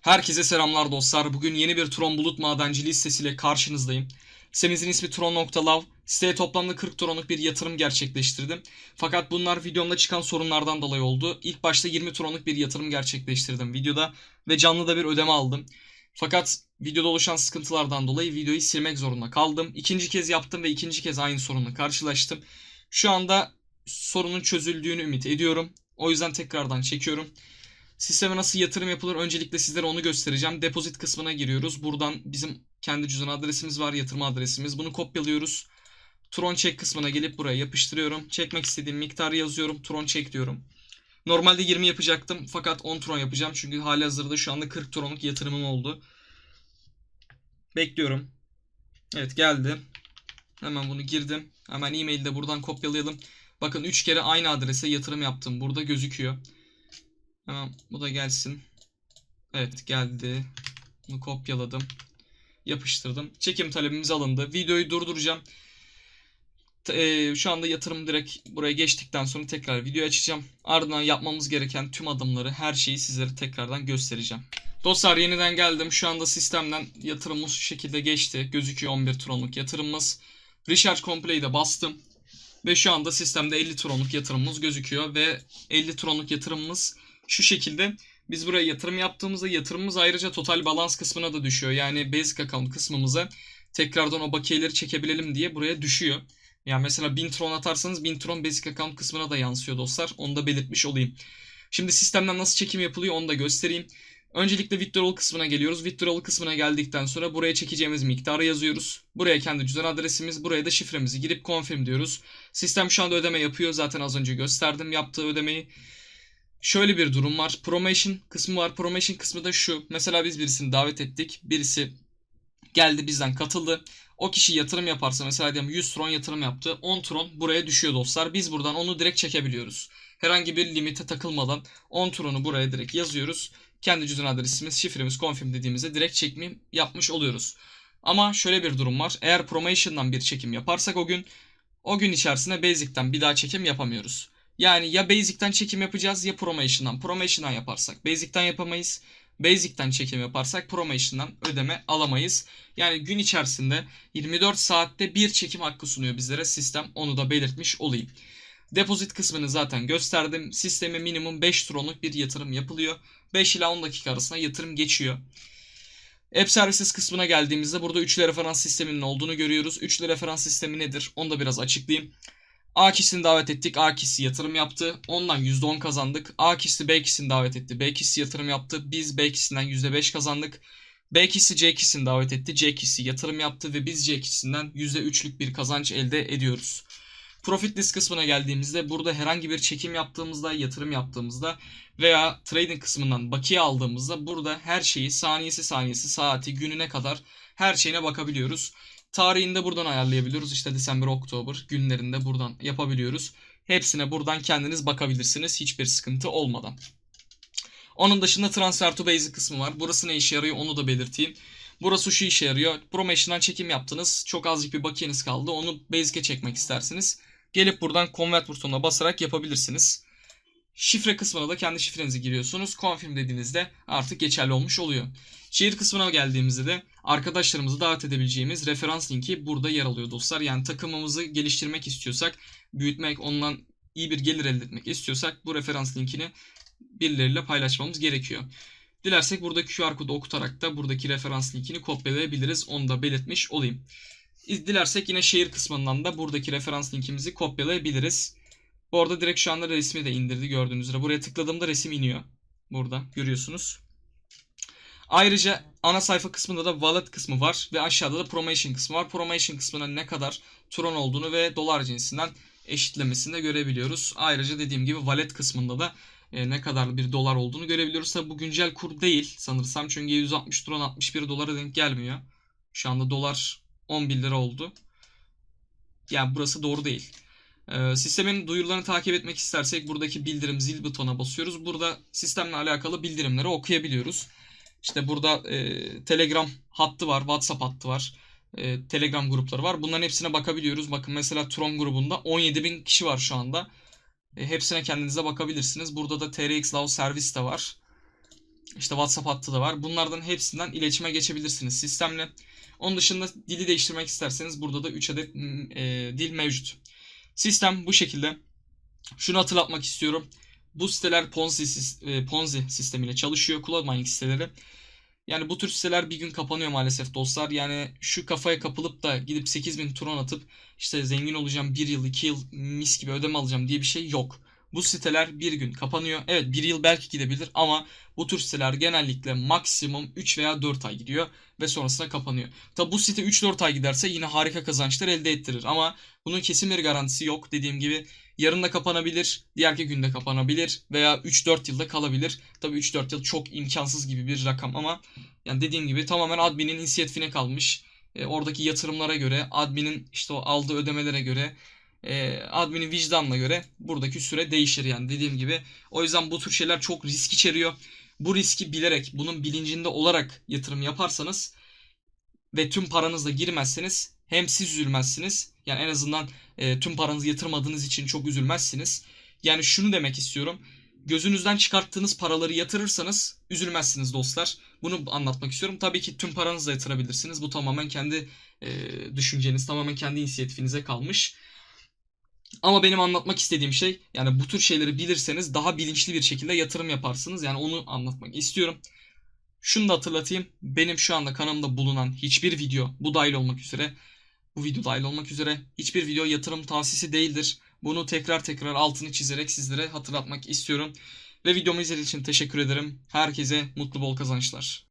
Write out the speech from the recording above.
Herkese selamlar dostlar. Bugün yeni bir Tron Bulut Madenciliği sitesiyle karşınızdayım. Sitemizin ismi Tron.lav. Siteye toplamda 40 Tron'luk bir yatırım gerçekleştirdim. Fakat bunlar videomda çıkan sorunlardan dolayı oldu. İlk başta 20 Tron'luk bir yatırım gerçekleştirdim videoda ve canlı da bir ödeme aldım. Fakat videoda oluşan sıkıntılardan dolayı videoyu silmek zorunda kaldım. İkinci kez yaptım ve ikinci kez aynı sorunla karşılaştım. Şu anda sorunun çözüldüğünü ümit ediyorum. O yüzden tekrardan çekiyorum. Sisteme nasıl yatırım yapılır öncelikle sizlere onu göstereceğim. Depozit kısmına giriyoruz. Buradan bizim kendi cüzdan adresimiz var, yatırım adresimiz. Bunu kopyalıyoruz. Tron çek kısmına gelip buraya yapıştırıyorum. Çekmek istediğim miktarı yazıyorum. Tron çek diyorum. Normalde 20 yapacaktım fakat 10 Tron yapacağım. Çünkü hali hazırda şu anda 40 Tron'luk yatırımım oldu. Bekliyorum. Evet geldi. Hemen bunu girdim. Hemen e-mail'i de buradan kopyalayalım. Bakın 3 kere aynı adrese yatırım yaptım. Burada gözüküyor. Hemen bu da gelsin. Evet geldi. Bunu kopyaladım. Yapıştırdım. Çekim talebimiz alındı. Videoyu durduracağım. Eee, şu anda yatırım direkt buraya geçtikten sonra tekrar video açacağım. Ardından yapmamız gereken tüm adımları, her şeyi sizlere tekrardan göstereceğim. Dostlar yeniden geldim. Şu anda sistemden yatırımımız şu şekilde geçti. Gözüküyor 11 tronluk yatırımımız. Recharge Complet'i de bastım. Ve şu anda sistemde 50 tronluk yatırımımız gözüküyor. Ve 50 tronluk yatırımımız şu şekilde. Biz buraya yatırım yaptığımızda yatırımımız ayrıca total balans kısmına da düşüyor. Yani basic account kısmımıza tekrardan o bakiyeleri çekebilelim diye buraya düşüyor. Yani mesela 1000 tron atarsanız 1000 tron basic account kısmına da yansıyor dostlar. Onu da belirtmiş olayım. Şimdi sistemden nasıl çekim yapılıyor onu da göstereyim. Öncelikle withdrawal kısmına geliyoruz. Withdrawal kısmına geldikten sonra buraya çekeceğimiz miktarı yazıyoruz. Buraya kendi cüzdan adresimiz, buraya da şifremizi girip confirm diyoruz. Sistem şu anda ödeme yapıyor. Zaten az önce gösterdim yaptığı ödemeyi. Şöyle bir durum var. Promotion kısmı var. Promotion kısmı da şu. Mesela biz birisini davet ettik. Birisi geldi bizden katıldı. O kişi yatırım yaparsa mesela diyelim 100 tron yatırım yaptı. 10 tron buraya düşüyor dostlar. Biz buradan onu direkt çekebiliyoruz. Herhangi bir limite takılmadan 10 tronu buraya direkt yazıyoruz. Kendi cüzdan adresimiz, şifremiz, confirm dediğimizde direkt çekimi yapmış oluyoruz. Ama şöyle bir durum var. Eğer promotion'dan bir çekim yaparsak o gün o gün içerisinde basic'ten bir daha çekim yapamıyoruz. Yani ya basic'ten çekim yapacağız ya promotion'dan. Promotion'dan yaparsak basic'ten yapamayız. Basic'ten çekim yaparsak promotion'dan ödeme alamayız. Yani gün içerisinde 24 saatte bir çekim hakkı sunuyor bizlere sistem. Onu da belirtmiş olayım. Depozit kısmını zaten gösterdim. Sisteme minimum 5 tronluk bir yatırım yapılıyor. 5 ila 10 dakika arasında yatırım geçiyor. App Services kısmına geldiğimizde burada üçlü referans sisteminin olduğunu görüyoruz. Üçlü referans sistemi nedir? Onu da biraz açıklayayım. A davet ettik. A yatırım yaptı. Ondan %10 kazandık. A kişisi B davet etti. B yatırım yaptı. Biz B kişisinden %5 kazandık. B kişisi C kişisini davet etti. C kişisi yatırım yaptı ve biz C kişisinden %3'lük bir kazanç elde ediyoruz. Profit list kısmına geldiğimizde burada herhangi bir çekim yaptığımızda, yatırım yaptığımızda veya trading kısmından bakiye aldığımızda burada her şeyi saniyesi saniyesi, saati, gününe kadar her şeyine bakabiliyoruz. Tarihini de buradan ayarlayabiliyoruz. İşte December, Oktober günlerinde buradan yapabiliyoruz. Hepsine buradan kendiniz bakabilirsiniz hiçbir sıkıntı olmadan. Onun dışında transfer to basic kısmı var. Burası ne işe yarıyor onu da belirteyim. Burası şu işe yarıyor. Promotion'dan çekim yaptınız. Çok azıcık bir bakiyeniz kaldı. Onu basic'e çekmek istersiniz. Gelip buradan convert butonuna basarak yapabilirsiniz. Şifre kısmına da kendi şifrenizi giriyorsunuz. Confirm dediğinizde artık geçerli olmuş oluyor. Şehir kısmına geldiğimizde de arkadaşlarımızı davet edebileceğimiz referans linki burada yer alıyor dostlar. Yani takımımızı geliştirmek istiyorsak, büyütmek, ondan iyi bir gelir elde etmek istiyorsak bu referans linkini birileriyle paylaşmamız gerekiyor. Dilersek buradaki QR kodu okutarak da buradaki referans linkini kopyalayabiliriz. Onu da belirtmiş olayım. Dilersek yine şehir kısmından da buradaki referans linkimizi kopyalayabiliriz. Bu arada direkt şu anda resmi de indirdi gördüğünüz üzere. Buraya tıkladığımda resim iniyor. Burada görüyorsunuz. Ayrıca ana sayfa kısmında da wallet kısmı var ve aşağıda da promotion kısmı var. Promotion kısmına ne kadar tron olduğunu ve dolar cinsinden eşitlemesini de görebiliyoruz. Ayrıca dediğim gibi wallet kısmında da e, ne kadar bir dolar olduğunu görebiliyoruz. Tabi bu güncel kur değil sanırsam çünkü 160 tron 61 dolara denk gelmiyor. Şu anda dolar 11 lira oldu. Yani burası doğru değil. Ee, sistemin duyurularını takip etmek istersek buradaki bildirim zil butonuna basıyoruz. Burada sistemle alakalı bildirimleri okuyabiliyoruz. İşte burada e, Telegram hattı var, WhatsApp hattı var, e, Telegram grupları var. Bunların hepsine bakabiliyoruz. Bakın mesela Tron grubunda 17.000 kişi var şu anda. E, hepsine kendinize bakabilirsiniz. Burada da TRX Love servis de var. İşte WhatsApp hattı da var. Bunlardan hepsinden iletişime geçebilirsiniz sistemle. Onun dışında dili değiştirmek isterseniz burada da 3 adet e, dil mevcut. Sistem bu şekilde. Şunu hatırlatmak istiyorum. Bu siteler Ponzi, e, Ponzi sistemiyle çalışıyor. Cloud mining siteleri. Yani bu tür siteler bir gün kapanıyor maalesef dostlar. Yani şu kafaya kapılıp da gidip 8000 tron atıp işte zengin olacağım 1 yıl 2 yıl mis gibi ödeme alacağım diye bir şey yok. Bu siteler bir gün kapanıyor. Evet bir yıl belki gidebilir ama bu tür siteler genellikle maksimum 3 veya 4 ay gidiyor ve sonrasında kapanıyor. Tabi bu site 3-4 ay giderse yine harika kazançlar elde ettirir ama bunun kesin bir garantisi yok. Dediğim gibi yarın da kapanabilir, diğerki günde kapanabilir veya 3-4 yılda kalabilir. Tabi 3-4 yıl çok imkansız gibi bir rakam ama yani dediğim gibi tamamen adminin inisiyatifine kalmış. E, oradaki yatırımlara göre, adminin işte o aldığı ödemelere göre, e, adminin vicdanına göre buradaki süre değişir yani dediğim gibi. O yüzden bu tür şeyler çok risk içeriyor. Bu riski bilerek, bunun bilincinde olarak yatırım yaparsanız ve tüm paranızla girmezseniz hem siz üzülmezsiniz. Yani en azından e, tüm paranızı yatırmadığınız için çok üzülmezsiniz. Yani şunu demek istiyorum. Gözünüzden çıkarttığınız paraları yatırırsanız üzülmezsiniz dostlar. Bunu anlatmak istiyorum. Tabii ki tüm paranızla yatırabilirsiniz. Bu tamamen kendi e, düşünceniz, tamamen kendi inisiyatifinize kalmış. Ama benim anlatmak istediğim şey yani bu tür şeyleri bilirseniz daha bilinçli bir şekilde yatırım yaparsınız. Yani onu anlatmak istiyorum. Şunu da hatırlatayım. Benim şu anda kanalımda bulunan hiçbir video bu dahil olmak üzere bu video dahil olmak üzere hiçbir video yatırım tavsiyesi değildir. Bunu tekrar tekrar altını çizerek sizlere hatırlatmak istiyorum. Ve videomu izlediğiniz için teşekkür ederim. Herkese mutlu bol kazançlar.